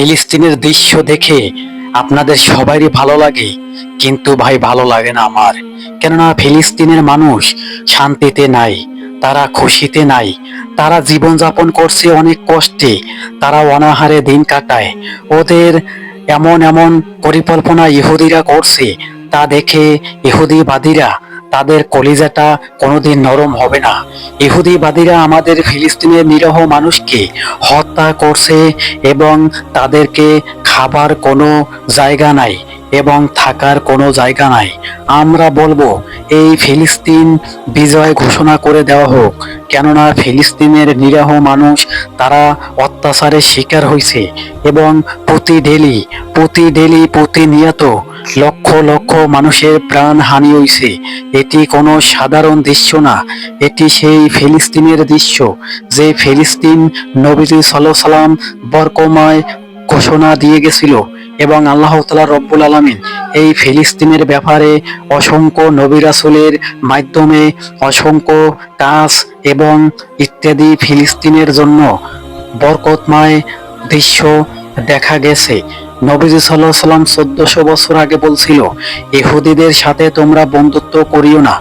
ফিলিস্তিনের দৃশ্য দেখে আপনাদের সবারই ভালো লাগে, কিন্তু ভাই ভালো লাগে না আমার। কেননা ফিলিস্তিনের মানুষ শান্তিতে নাই, তারা খুশিতে নাই, তারা জীবনযাপন করছে অনেক কষ্টে, তারা অনাহারে দিন কাটায়। ওদের এমন এমন পরিকল্পনা ইহুদিরা করছে, তা দেখে ইহুদিবাদীরা তাদের কলিজাটা কোনোদিন নরম হবে না। ইহুদিবাদীরা আমাদের ফিলিস্তিনের নিরহ মানুষকে হত্যা করছে এবং তাদেরকে খাবার কোনো জায়গা নাই এবং থাকার কোনো জায়গা নাই। আমরা বলব, এই ফিলিস্তিন বিজয় ঘোষণা করে দেওয়া হোক, কেননা ফিলিস্তিনের নিরহ মানুষ তারা অত্যাচারের শিকার হয়েছে এবং প্রতি ডেলি প্রতি ডেলি প্রতিনিয়ত লক্ষ লক্ষ মানুষের প্রাণ হানি হয়েছে এটি কোনো সাধারণ দৃশ্য না, এটি সেই ফিলিস্তিনের দৃশ্য যে ফিলিস্তিন নবীজি সাল্লাহ সাল্লাম বরকমায় ঘোষণা দিয়ে গেছিল এবং আল্লাহ তালা রব্বুল আলমিন এই ফিলিস্তিনের ব্যাপারে অসংখ্য নবিরাসুলের মাধ্যমে অসংখ্য কাজ এবং ইত্যাদি ফিলিস্তিনের জন্য বরকতময় দৃশ্য দেখা গেছে। নবীজি সাল্লাহ সাল্লাম চোদ্দশো বছর আগে বলছিল, ইহুদিদের সাথে তোমরা বন্ধুত্ব করিও না।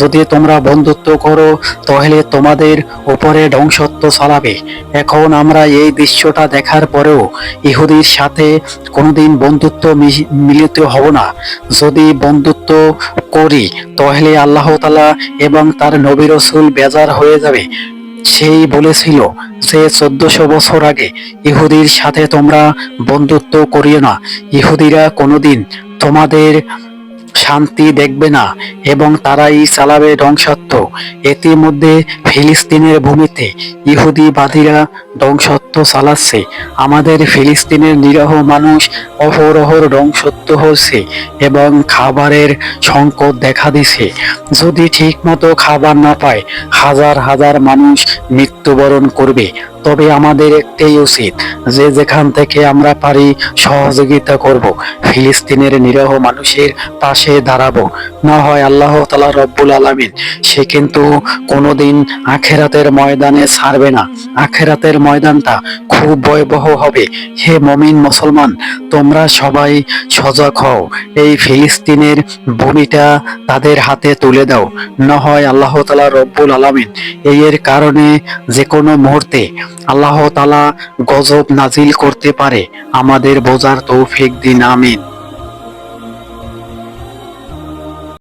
যদি তোমরা বন্ধুত্ব করো, তাহলে তোমাদের উপরে ধ্বংসত্ব চালাবে। এখন আমরা এই দৃশ্যটা দেখার পরেও ইহুদির সাথে কোনোদিন বন্ধুত্ব মিলিত হব না। যদি বন্ধুত্ব করি, তাহলে আল্লাহ তালা এবং তার নবী রসুল বেজার হয়ে যাবে। সেই বলেছিল যে চোদ্দশো বছর আগে ইহুদির সাথে তোমরা বন্ধুত্ব করিও না। ইহুদিরা কোনোদিন তোমাদের শান্তি দেখবে না এবং তারাই চালাবে ধ্বংসত্ব ইতিমধ্যে ফিলিস্তিনের ভূমিতে ইহুদিবাদীরা ধ্বংসত্ব চালাচ্ছে। আমাদের ফিলিস্তিনের নিরহ মানুষ অহরহর ধ্বংসত্ব হচ্ছে এবং খাবারের সংকট দেখা দিছে যদি ঠিক মতো খাবার না পায়, হাজার হাজার মানুষ মৃত্যুবরণ করবে। তবে আমাদের একটাই উচিত, যে যেখান থেকে আমরা পারি সহযোগিতা করব, ফিলিস্তিনের নিরহ মানুষের পাশে দাঁড়াবো। না হয় আল্লাহ তালা রব্বুল আলমিন সে কিন্তু কোনোদিন আখেরাতের ময়দানে ছাড়বে না। আখেরাতের ময়দানটা খুব ভয়াবহ হবে। হে মমিন মুসলমান, তোমরা সবাই সজাগ হও। এই ফিলিস্তিনের ভূমিটা তাদের হাতে তুলে দাও। না হয় আল্লাহ তালা রব্বুল আলমিন এই এর কারণে যে কোনো মুহূর্তে আল্লাহ তালা গজব নাজিল করতে পারে। আমাদের বোঝার তৌফিক দিন, আমিন।